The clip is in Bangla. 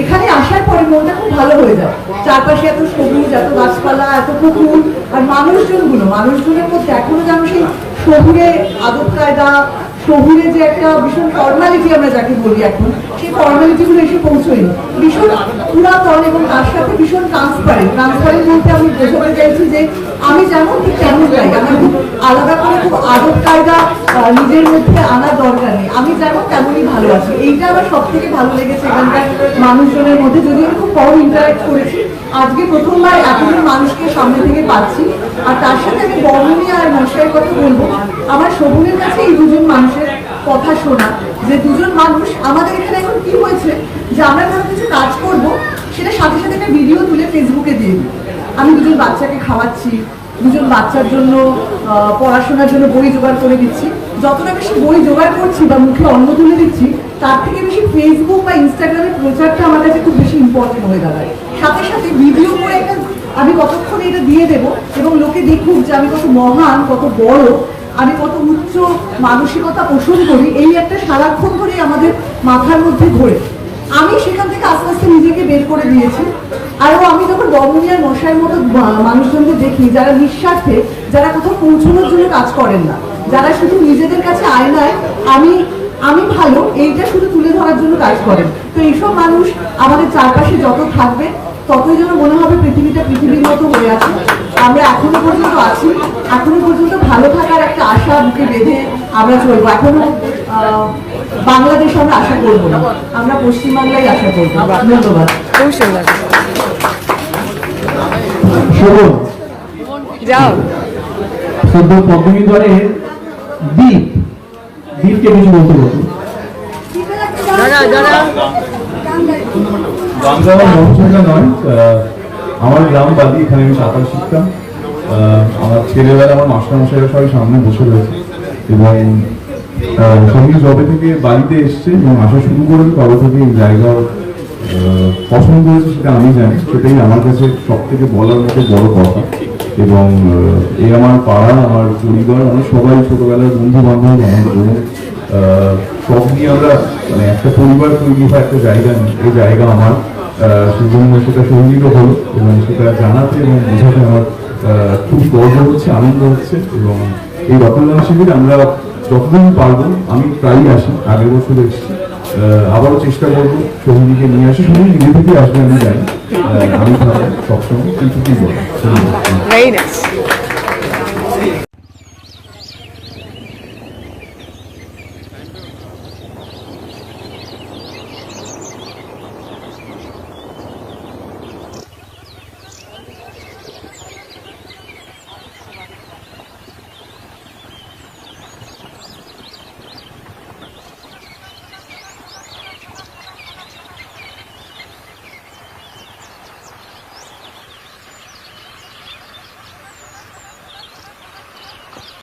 এখানে আসার পরে মনটা খুব ভালো হয়ে যায়। চারপাশে এত সবুজ, এত গাছপালা, এত পুকুর, আর মানুষজনগুলো, মানুষজনের মধ্যে এখনও যেন সেই শহুরে আদব কায়দা শহুরে যে একটা ভীষণ ফর্মালিটি আমরা যাকে বলি এখন, সেই ফর্মালিটি গুলো এসে পৌঁছয়নি। ভীষণ পুরাতন এবং তার সাথে ভীষণ ট্রান্সপারেন্ট ট্রান্সপারেন্ট বলতে আমি বোঝাতে চাইছি যে আমি যেমন ঠিক তেমন চাই আমার আলাদা করে খুব আদব কায়দা নিজের মধ্যে আনার দরকার নেই। আমি যেমন তেমনই ভালো আছি। এইটা আমার সব থেকে ভালো লেগেছে এখানকার মানুষজনের মধ্যে। যদি আমি খুব কম ইন্টারাক্ট করেছি, আজকে প্রথমবার এতজন মানুষকে সামনে থেকে পাচ্ছি। আর তার সাথে আমি বর্ণনী আর মশাইয়ের কথা বলব। আমার শোভনের কাছে এই দুজন মানুষের কথা শোনা যে দুজন মানুষ আমাদের এখানে এখন কি হয়েছে যে আমরা ধরো কিছু কাজ করব সেটা সাথে সাথে একটা ভিডিও তুলে ফেসবুকে দিয়ে দিই। আমি দুজন বাচ্চাকে খাওয়াচ্ছি, দুজন বাচ্চার জন্য পড়াশোনার জন্য বই জোগাড় করে দিচ্ছি। যতটা বেশি বই জোগাড় করছি বা মুখে অন্ন তুলে দিচ্ছি, তার থেকে বেশি ফেসবুক বা ইনস্টাগ্রামের প্রচারটা আমার কাছে খুব বেশি ইম্পর্টেন্ট হয়ে দাঁড়ায়। সাথে সাথে ভিডিও করে একটা আমি কতক্ষণে এটা দিয়ে দেবো এবং লোকে দেখুক যে আমি কত মহান, কত বড়, আমি কত উচ্চ মানসিকতা পোষণ করি, এই একটা সারাক্ষণ ধরেই আমাদের মাথার মধ্যে ঘোরে আমি সেখান থেকে আস্তে আস্তে নিজেকে বের করে দিয়েছি। আরও আমি যখন দমনিয়ার মশাইয়ের মতো মানুষজনকে দেখি, যারা নিঃস্বার্থে, যারা কোথাও পৌঁছানোর জন্য কাজ করেন না, যারা শুধু নিজেদের কাছে আয়নায় আমি আমি ভালো, এইটা শুধু তুলে ধরার জন্য কাজ করেন। তো এইসব মানুষ আমাদের চারপাশে যত থাকবে, ততই যেন মনে হবে পৃথিবীটা পৃথিবীর মতো হয়ে আছে। আমরা এখনও পর্যন্ত আছি, এখনও পর্যন্ত ভালো থাকার একটা আশা বুকে বেঁধে আমরা চলবো। এখনও আহ, বাংলাদেশ আমরা আশা করব না। আমরা পশ্চিমবাংলায় আশা করব। ধন্যবাদ। খুব যাও। সদ্য পদ্মবিদ্যালয়ের দ্বীপ দ্বীপকে কিছু বলতে বলতো দাঁড়াও দাঁড়াও গান গাওয়ার মহসুলটা নয় আমার গ্রাম বাদি এখানে আমি সাঁতার শিখতাম। আহ, আমার ছেলেবেলা আমার মাস্টারমশাইরা সবাই সামনে বসে রয়েছে এবং আহ, সংগীত জবে থেকে বাড়িতে এসছে এবং আসা শুরু করে তবে থেকে এই জায়গা পছন্দ করেছে সেটা আমি জানি। সেটাই আমার কাছে সব থেকে বলার মতো বড় কথা। এবং এই আমার পাড়া আমার পরিবার আমার সবাই ছোটবেলার বন্ধু বান্ধব আমার বোন সব নিয়ে আমরা মানে একটা পরিবার তৈরি হয় একটা জায়গা এই জায়গা আমার সেজন্য সেটা সংগীত হলো এবং সেটা জানাতে এবং বোঝাতে আমার খুব গর্ব হচ্ছে আনন্দ হচ্ছে এবং এই রক্তদান শিবির আমরা যতদিন পারব, আমি প্রায়ই আসি, আগের বছর এসেছি। আবারও চেষ্টা করব সঙ্গীকে নিয়ে আসি সঙ্গী নিজে থেকে আসবে, আমি জানি। আমি সবসময় কিন্তু কি বলব